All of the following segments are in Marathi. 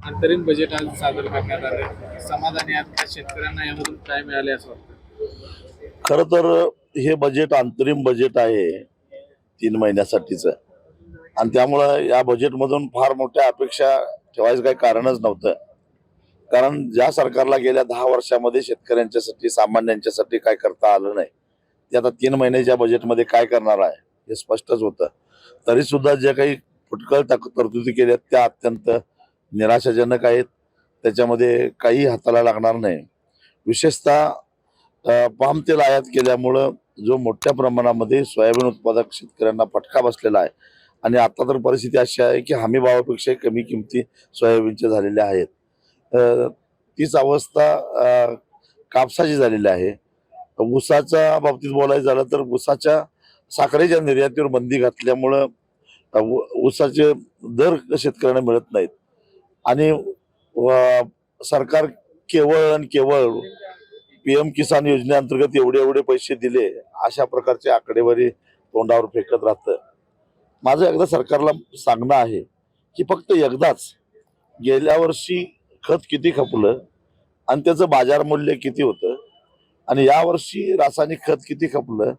अंतरिम बजेट आज सादर करण्यात आलं समाधानी आहात शेतकऱ्यांना यामधून काय मिळाले असं वाटतं खरं तर हे बजेट अंतरिम बजेट आहे तीन महिन्यासाठीच. आणि त्यामुळं या बजेटमधून फार मोठ्या अपेक्षा ठेवायचं काही कारणच नव्हतं. कारण ज्या सरकारला गेल्या दहा वर्षामध्ये शेतकऱ्यांच्यासाठी सामान्यांच्यासाठी काय करता आलं नाही ते आता तीन महिन्याच्या बजेटमध्ये काय करणार आहे हे स्पष्टच होतं. तरी सुद्धा जे काही फुटकळ तरतुदी केल्या त्या अत्यंत निराशाजनक आहेत. त्याच्यामध्ये काही हाताला लागणार नाही. विशेषतः पामतेल पाम तेल आयात केल्यामुळं जो मोठ्या प्रमाणामध्ये सोयाबीन उत्पादक शेतकऱ्यांना फटका बसलेला आहे. आणि आता तर परिस्थिती अशी आहे की हमी भावापेक्षा कमी किमती सोयाबीनच्या झालेल्या आहेत. तीच अवस्था कापसाची झालेली आहे. ऊसाच्या बाबतीत बोलायचं झालं तर ऊसाच्या साखरेच्या निर्यातीवर बंदी घातल्यामुळं ऊसाचे दर शेतकऱ्यांना मिळत नाहीत. आणि सरकार केवळ आणि केवळ पीएम किसान योजनेअंतर्गत एवढे एवढे पैसे दिले अशा प्रकारचे आकडेवारी तोंडावर फेकत राहतं. माझं एकदा सरकारला सांगणं आहे की फक्त एकदाच गेल्या वर्षी खत किती खपलं आणि त्याचं बाजार मूल्य किती होतं आणि यावर्षी रासायनिक खत किती खपलं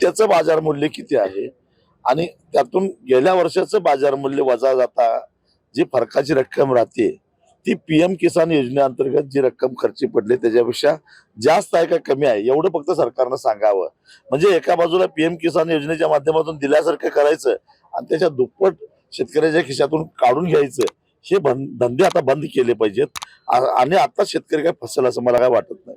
त्याचं बाजार मूल्य किती आहे आणि त्यातून गेल्या वर्षाचं बाजार मूल्य वजा जाता जी फरकाची रक्कम राहते ती पी एम किसान योजनेअंतर्गत जी रक्कम खर्ची पडली त्याच्यापेक्षा जास्त आहे का कमी आहे? एवढं फक्त सरकारनं सांगावं. म्हणजे एका बाजूला पीएम किसान योजनेच्या माध्यमातून दिल्यासारखं करायचं आणि त्याच्या दुप्पट शेतकऱ्याच्या खिशातून काढून घ्यायचं हे बंद धंदे आता बंद केले पाहिजेत. आणि आता शेतकरी काय फसेल असं मला काय वाटत नाही.